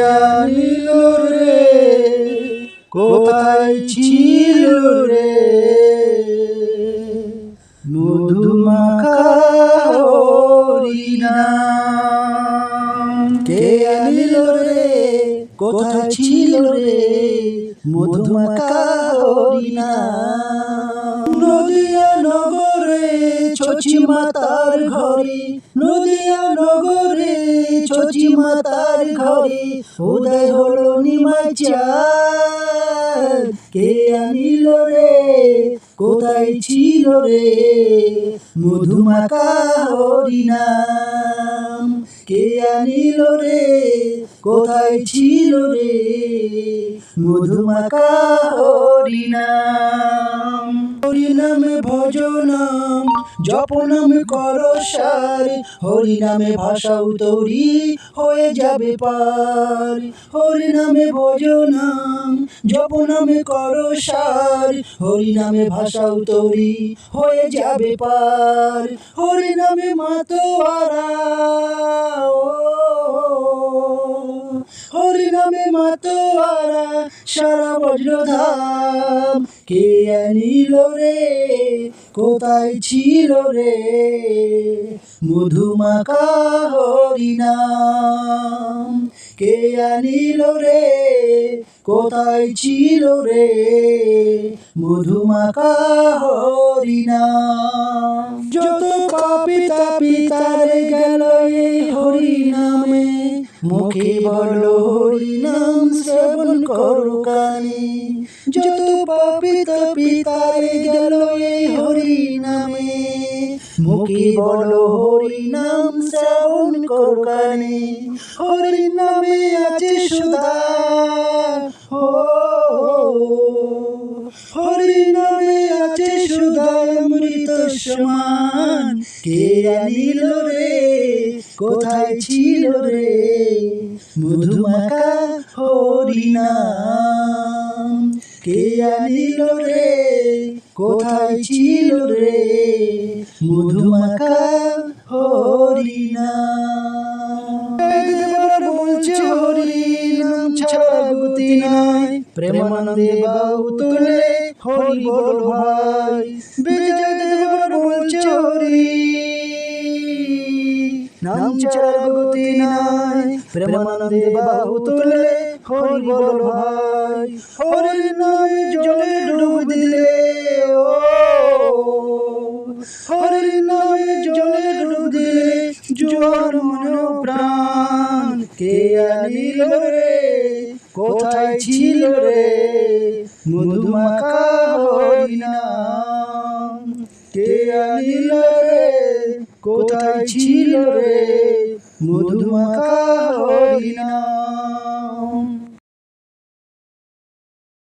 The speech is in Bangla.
আনিল রে কোথায় ছিল রে? মধুমাখা কে আনিল রে কোথায় ছিল রে? মধুমাখা নগরে ছচি মাতার ঘরে, নদিয়া নগরে ছচি মাতার ঘরে, উদয় হলো নিমাই কে আনিল রে, কোথায় ছিল রে? মধুমাকা হরিনাম কে আনিল রে, কোথায় ছিল রে? মধুমাকা হরিনাম হরিনামে ভজনাম জপনাম কর সার, হরিনামে ভাষাও তরি হয়ে যাবে পার। হরি হরিনামে ভজনাম জপনামে কর সার, হরিনামে ভাষাও তরি হয়ে যাবে পার। হরিনামে মাতোয়ারা, ও, হরিনামে মাতোয়ারা, সারা বজ্রধাম কে আনিল রে? কোথায় ছিল রে? মধুমাকা হরিনাম। কে আনিল রে? কোথায় ছিল রে? মধুমাকা হরিনাম। যত পাপি তাপি তারে গেল এই হরিনামে। মুখে বল হরিনাম শ্রবণ করো কানে। যত পাপি তাপি তারে গেল এই হরিনামে মুখে বল হরিনাম শ্রবণ করো কানে হরিনামে আছে সুধা ও হরিনামে আছে সুধা অমৃত সমান কে আনিল রে কোথায় ছিল রে মধুমাকা হরিনাম কে আনিল রে? কোথায় ছিল রে? মধুমাকা হরিনাম বলছে হরিনাম ছাড়া গতি নাই। প্রেমানন্দে বাউ হরি বল ভাই। বিজয় বলছে হরি নাম ছাড়া গতি নাই। প্রেমানন্দে বাউ তুলে হরি বল ভাই হরির নামে জলে ডুব দিলে, ও। হরির নামে জলে ডুব দিলে জোয়ার মনো প্রাণ। কে আনিল রে? কোথায় ছিল রে? মধুমাখা হরিনাম কে আনিল রে? কোথায় ছিল রে? মধুমাখা